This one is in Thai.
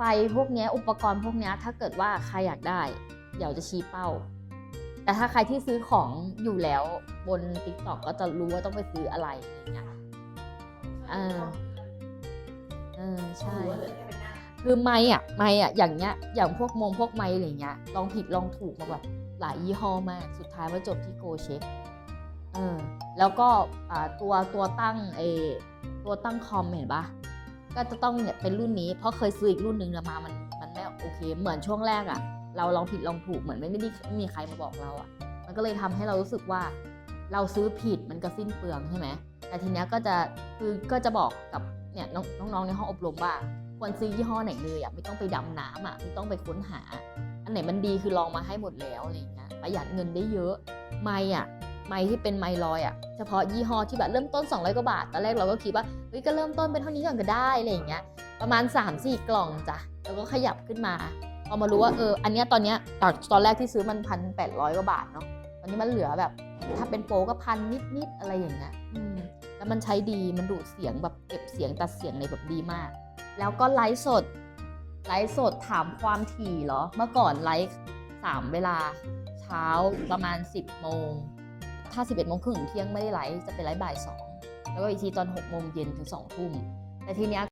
ไฟพวกเนี้ยอุปกรณ์พวกเนี้ยถ้าเกิดว่าใครอยากได้ เดี๋ยวจะชี้เป้า แต่ถ้าใครที่ซื้อของอยู่แล้วบน t ิ k t o k ก็จะรู้ว่าต้องไปซื้ออะไรอะไรอย่างเงี้ยเออเออใช่คือไม้อะไม้อะอย่างเงี้ยอย่างพวกมงพวกไม้อะไรเงี้ยลองผิดลองถูกมาแบบหลายยี่ห้อมาก สุดท้ายมาจบที่โกเช็คเออแล้วก็อ่าตัวตัวตั้งเออตัวตั้งคอมเห็นปะ ก็จะต้องเนี่ยเป็นรุ่นนี้เพราะเคยซื้ออีกรุ่นหนึ่งแล้วมามันมันไม่โอเค เหมือนช่วงแรกอะเราลองผิดลองถูกเหมือนไม่ได้ไม่มีใครมาบอกเราอะมันก็เลยทำให้เรารู้สึกว่า เราซื้อผิดมันก็สิ้นเปลืองใช่ไหมแต่ทีเนี้ยก็จะคือก็จะบอกกับเนี่ยน้องน้องๆในห้องอบรมว่าควรซื้อยี่ห้อไหนเลยอะไม่ต้องไปดำน้ำอะไม่ต้องไปค้นหา อันไหนมันดีคือลองมาให้หมดแล้วอะไรอย่างเงี้ยประหยัดเงินได้เยอะไม่อะ ไม่ที่เป็นไม้ลอยอะเฉพาะยี่ห้อที่แบบเริ่มต้น 200 กว่าบาท ตอนแรกเราก็คิดว่าเฮ้ยก็เริ่มต้นเป็นเท่านี้ก่อนก็ได้อะไรอย่างเงี้ย ประมาณ 3-4 กล่องจ้ะ แล้วก็ขยับขึ้นมา พอมารู้ว่าเออ อันเนี้ยตอนเนี้ยตอนตอนแรกที่ซื้อมันพันแปดร้อยกว่าบาทเนาะ ตอนนี้มันเหลือแบบ ถ้าเป็นโปก็พันนิดๆอะไรอย่างเงี้ย อืม แล้วมันใช้ดี มันดูดเสียงแบบเก็บเสียงตัดเสียงในแบบดีมาก แล้วก็ไลฟ์สด ไลฟ์สดถามความถี่เหรอ เมื่อก่อนไลฟ์สามเวลา เช้าประมาณ 10โมง ถ้า 11โมงครึ่งถึงเที่ยงไม่ได้ไลฟ์จะเป็นไลฟ์บ่าย 2 แล้วก็อีกทีตอน 6 โมงเย็นถึง 2 ทุ่ม แต่ทีเนี้ย